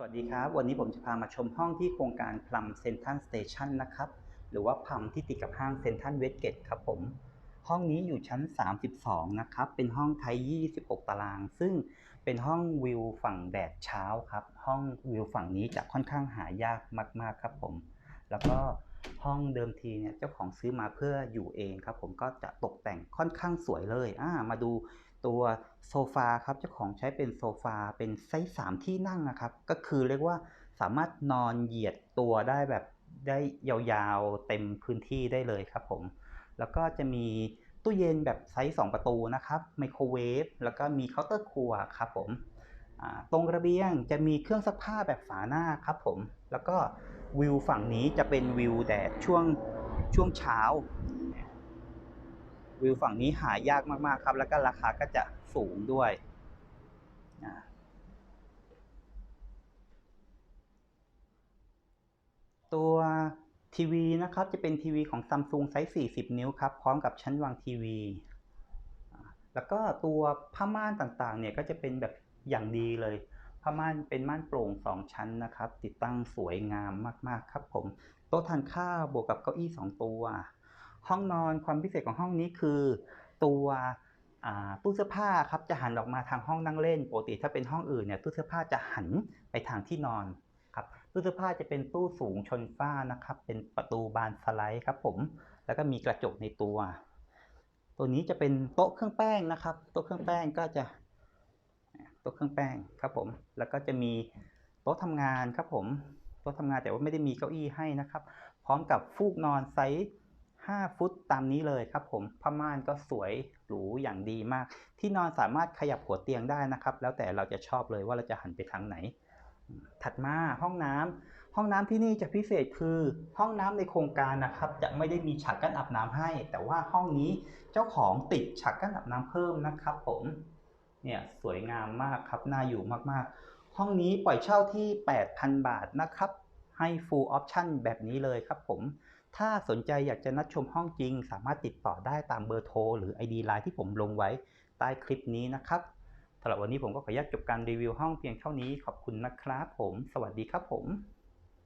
สวัสดีครับ วันนี้ผมจะพามาชมห้องที่โครงการพลัมเซนทันสเตชันนะครับ หรือว่าพลัมที่ติดกับห้างเซนทันเวสเกตครับผม ห้องนี้อยู่ชั้น 32 นะครับ เป็นห้องไทย 26 ตาราง ซึ่งเป็นห้องวิวฝั่งแดดเช้าครับ ห้องวิวฝั่งนี้จะค่อนข้างหายากมาก ๆ ครับผม แล้วก็ห้องเดิมทีเนี่ยเจ้าของซื้อมาเพื่ออยู่เองครับ ผมก็จะตกแต่งค่อนข้างสวยเลย อ่า มาดู ตัวโซฟาครับเจ้าของใช้เป็นโซฟาเป็นไซส์สามที่นั่งนะครับ ก็คือเรียกว่าสามารถนอนเหยียดตัวได้แบบได้ยาวๆเต็มพื้นที่ได้เลยครับผม แล้วก็จะมีตู้เย็นแบบไซส์2ประตูนะครับไมโครเวฟแล้วก็มีเคาน์เตอร์ครัวครับผมตรงระเบียงจะมีเครื่องซักผ้าแบบฝาหน้าครับผม แล้วก็วิวฝั่งนี้จะเป็นวิวแดดช่วงช่วงเช้า วิวฝั่งนี้หายากมากๆครับ แล้วก็ราคาก็จะสูงด้วยตัวทีวีนะครับจะเป็นทีวีของ Samsung ไซส์ 40 นิ้วครับ พร้อมกับชั้นวางทีวี แล้วก็ตัวผ้าม่านต่างๆ เนี่ยก็จะเป็นแบบอย่างดีเลยผ้าม่านเป็นม่านโปร่ง 2 ชั้นนะครับ ติดตั้งสวยงามมากๆ ครับผม โต๊ะทานข้าวบวกกับเก้าอี้ 2 ตัว ห้องนอนความพิเศษของห้องนี้คือ ตัวตู้เสื้อผ้าครับจะหันออกมาทางห้องนั่งเล่นปกติถ้าเป็นห้องอื่นเนี่ยตู้เสื้อผ้าจะหันไปทางที่นอนครับตู้เสื้อผ้าจะเป็นตู้สูงชนฝ้านะครับ เป็นประตูบานสไลด์ครับผมแล้วก็มีกระจกในตัว ตัวนี้จะเป็นโต๊ะเครื่องแป้งนะครับ โต๊ะเครื่องแป้งก็จะโต๊ะเครื่องแป้งครับผมแล้วก็จะมีโต๊ะทำงานครับผมโต๊ะทำงานแต่ว่าไม่ได้มีเก้าอี้ให้นะครับ พร้อมกับฟูกนอนไซส์ 5 ฟุตตามนี้เลยครับผมผ้าม่านก็สวยหรูอย่างดีมาก ที่นอนสามารถขยับหัวเตียงได้นะครับ แล้วแต่เราจะชอบเลยว่าเราจะหันไปทางไหน ถัดมาห้องน้ำห้องน้ำที่นี่จะพิเศษคือห้องน้ำในโครงการนะครับ จะไม่ได้มีฉากกั้นอาบน้ำให้ แต่ว่าห้องนี้เจ้าของติดฉากกั้นอาบน้ำเพิ่มนะครับ ผมเนี่ยสวยงามมากครับน่าอยู่มากๆ ห้องนี้ปล่อยเช่าที่ 8,000 บาทนะครับ ให้ full option แบบนี้เลยครับผม ถ้าสนใจอยากจะนัดชมห้องจริง สามารถติดต่อได้ตามเบอร์โทรหรือ ID Line ที่ผมลงไว้ใต้คลิปนี้นะครับสำหรับวันนี้ผมก็ขออนุญาตจบการรีวิวห้องเพียงเท่านี้ขอบคุณนะครับผม สวัสดีครับผม